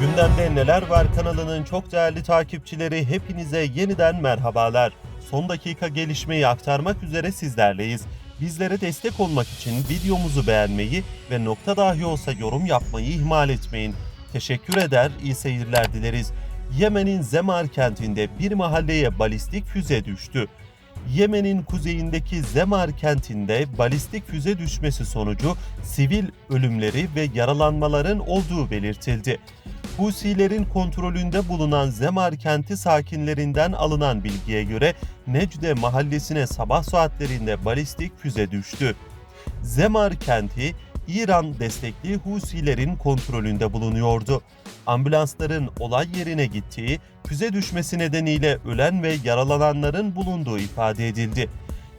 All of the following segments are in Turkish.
Gündemde Neler Var kanalının çok değerli takipçileri hepinize yeniden merhabalar. Son dakika gelişmeyi aktarmak üzere sizlerleyiz. Bizlere destek olmak için videomuzu beğenmeyi ve nokta dahi olsa yorum yapmayı ihmal etmeyin. Teşekkür eder, iyi seyirler dileriz. Yemen'in Zemar kentinde bir mahalleye balistik füze düştü. Yemen'in kuzeyindeki Zemar kentinde balistik füze düşmesi sonucu sivil ölümleri ve yaralanmaların olduğu belirtildi. Husilerin kontrolünde bulunan Zemar kenti sakinlerinden alınan bilgiye göre Necde mahallesine sabah saatlerinde balistik füze düştü. Zemar kenti İran destekli Husilerin kontrolünde bulunuyordu. Ambulansların olay yerine gittiği, füze düşmesi nedeniyle ölen ve yaralananların bulunduğu ifade edildi.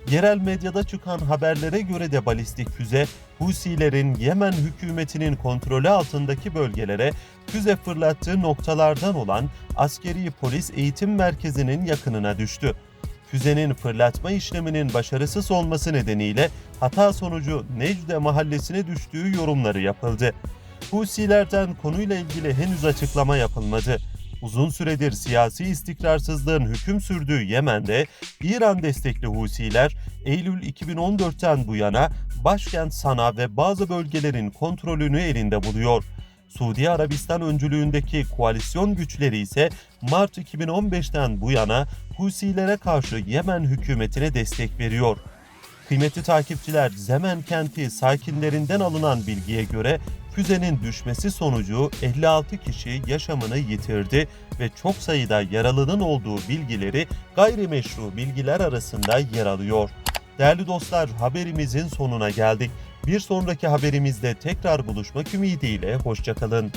Yerel medyada çıkan haberlere göre de balistik füze, Husilerin Yemen hükümetinin kontrolü altındaki bölgelere füze fırlattığı noktalardan olan askeri polis eğitim merkezinin yakınına düştü. Füzenin fırlatma işleminin başarısız olması nedeniyle hata sonucu Necde mahallesine düştüğü yorumları yapıldı. Husilerden konuyla ilgili henüz açıklama yapılmadı. Uzun süredir siyasi istikrarsızlığın hüküm sürdüğü Yemen'de İran destekli Husiler Eylül 2014'ten bu yana başkent Sana ve bazı bölgelerin kontrolünü elinde buluyor. Suudi Arabistan öncülüğündeki koalisyon güçleri ise Mart 2015'ten bu yana Husilere karşı Yemen hükümetine destek veriyor. Kıymetli takipçiler, Zemen kenti sakinlerinden alınan bilgiye göre füzenin düşmesi sonucu 56 kişi yaşamını yitirdi ve çok sayıda yaralının olduğu bilgileri gayrimeşru bilgiler arasında yer alıyor. Değerli dostlar, haberimizin sonuna geldik. Bir sonraki haberimizde tekrar buluşmak ümidiyle hoşçakalın.